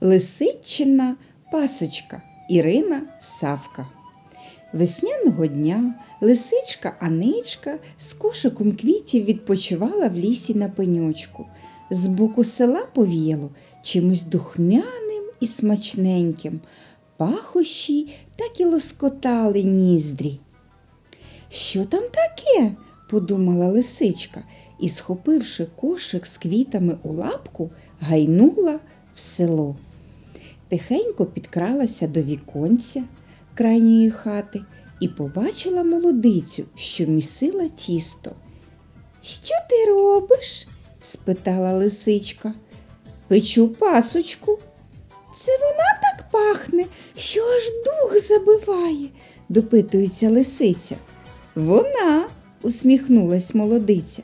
Лисичина пасочка Ірина Савка. Весняного дня лисичка Аничка з кошиком квітів відпочивала в лісі на пеньочку. З боку села повіяло чимось духмяним і смачненьким. Пахощі так і лоскотали ніздрі. Що там таке? подумала лисичка і, схопивши кошик з квітами у лапку, гайнула в село. Тихенько підкралася до віконця крайньої хати і побачила молодицю, що місила тісто. Що ти робиш? спитала лисичка. Печу пасочку. Це вона так пахне, що аж дух забиває, допитується лисиця. Вона, усміхнулась молодиця.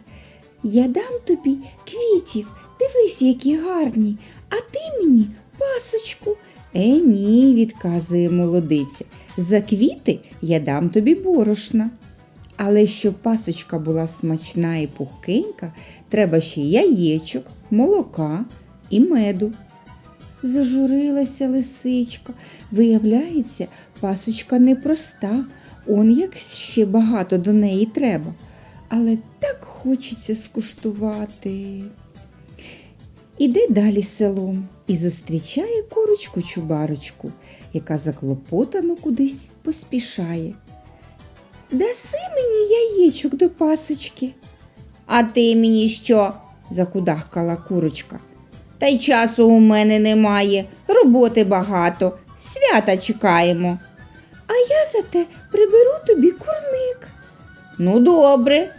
Я дам тобі квітів, дивись, які гарні, а ти мені пасочку. Е, ні, відказує молодиця. За квіти я дам тобі борошна. Але щоб пасочка була смачна і пухкенька, треба ще яєчок, молока і меду. Зажурилася лисичка. Виявляється, пасочка непроста, он як ще багато до неї треба. Але так хочеться скуштувати. Іде далі селом і зустрічає курочку чубарочку, яка заклопотано кудись поспішає. Даси мені яєчок до пасочки. А ти мені що? закудахкала курочка. Та й часу у мене немає, роботи багато, свята чекаємо. А я зате приберу тобі курник. Ну, добре,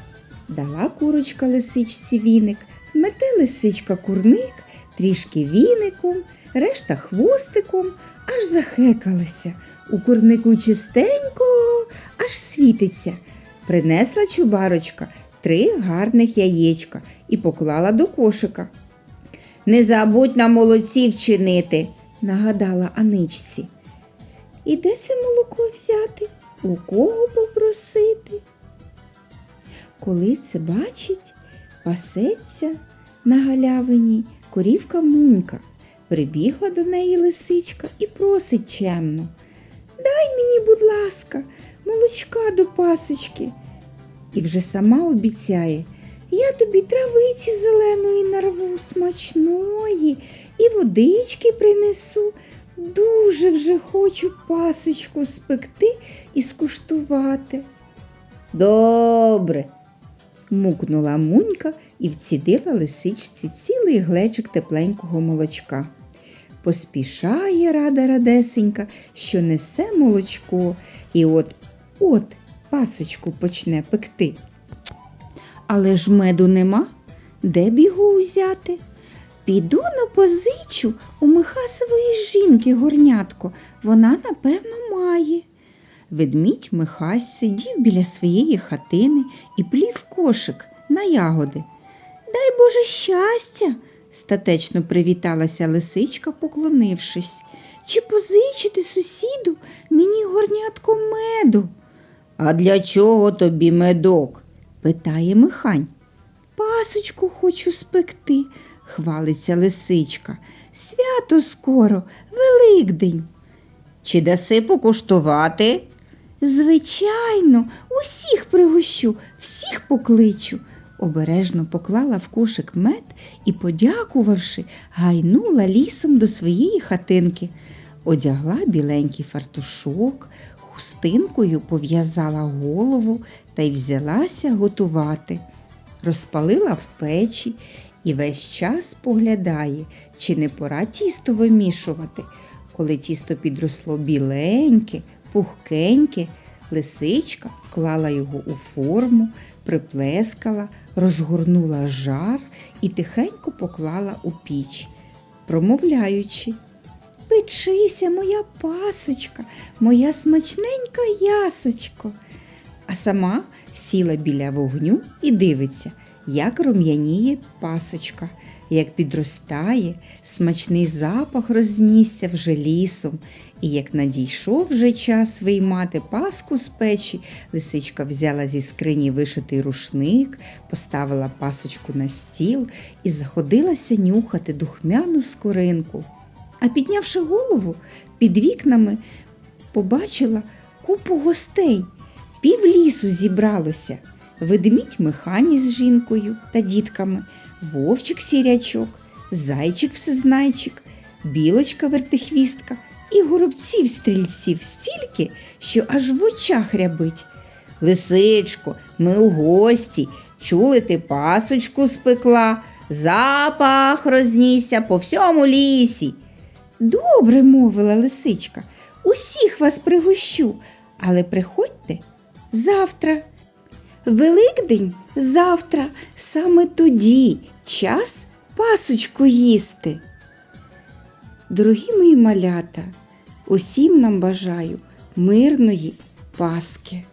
дала курочка лисичці віник, мете лисичка курник, трішки віником, решта хвостиком, аж захекалася. У курнику чистенько, аж світиться. Принесла чубарочка три гарних яєчка і поклала до кошика. Не забудь на молоці вчинити, нагадала Аничці. І де це молоко взяти? У кого попросити? Коли це бачить, пасеться на галявині корівка Мунька. Прибігла до неї лисичка і просить чемно. Дай мені, будь ласка, молочка до пасочки. І вже сама обіцяє, я тобі травиці зеленої нарву смачної і водички принесу. Дуже вже хочу пасочку спекти і скуштувати. Добре, мукнула мунька і вцідила лисичці цілий глечик тепленького молочка. Поспішає рада радесенька, що несе молочко, і от от пасочку почне пекти. Але ж меду нема, де бігу узяти? Піду на позичу у Михасової жінки горнятко, вона, напевно, має. Ведмідь Михась сидів біля своєї хатини і плів кошик на ягоди. Дай Боже щастя, статечно привіталася лисичка, поклонившись. Чи позичити сусіду мені горнятко меду? А для чого тобі медок? питає Михань. Пасочку хочу спекти, хвалиться лисичка. Свято скоро, Великдень. Чи даси покуштувати? Звичайно, усіх пригощу, всіх покличу. Обережно поклала в кошик мед і, подякувавши, гайнула лісом до своєї хатинки. Одягла біленький фартушок, хустинкою пов'язала голову та й взялася готувати. Розпалила в печі і весь час поглядає, чи не пора тісто вимішувати. Коли тісто підросло біленьке, пухкеньке, лисичка вклала його у форму, приплескала, розгорнула жар і тихенько поклала у піч, промовляючи. Печися, моя пасочка, моя смачненька ясочко. А сама сіла біля вогню і дивиться, як рум'яніє пасочка, як підростає, смачний запах рознісся вже лісом, і як надійшов вже час виймати паску з печі, лисичка взяла зі скрині вишитий рушник, поставила пасочку на стіл і заходилася нюхати духмяну скоринку. а піднявши голову, під вікнами побачила купу гостей. Пів лісу зібралося. Ведмідь Механій з жінкою та дітками, вовчик сірячок, зайчик всезнайчик, білочка вертихвістка і горобців стрільців стільки, що аж в очах рябить. Лисичко, ми у гості. Чули ти пасочку спекла, запах рознісся по всьому лісі. Добре, мовила лисичка, усіх вас пригощу, але приходьте завтра. Великдень завтра, саме тоді час пасочку їсти. Дорогі мої малята, усім нам бажаю мирної Паски.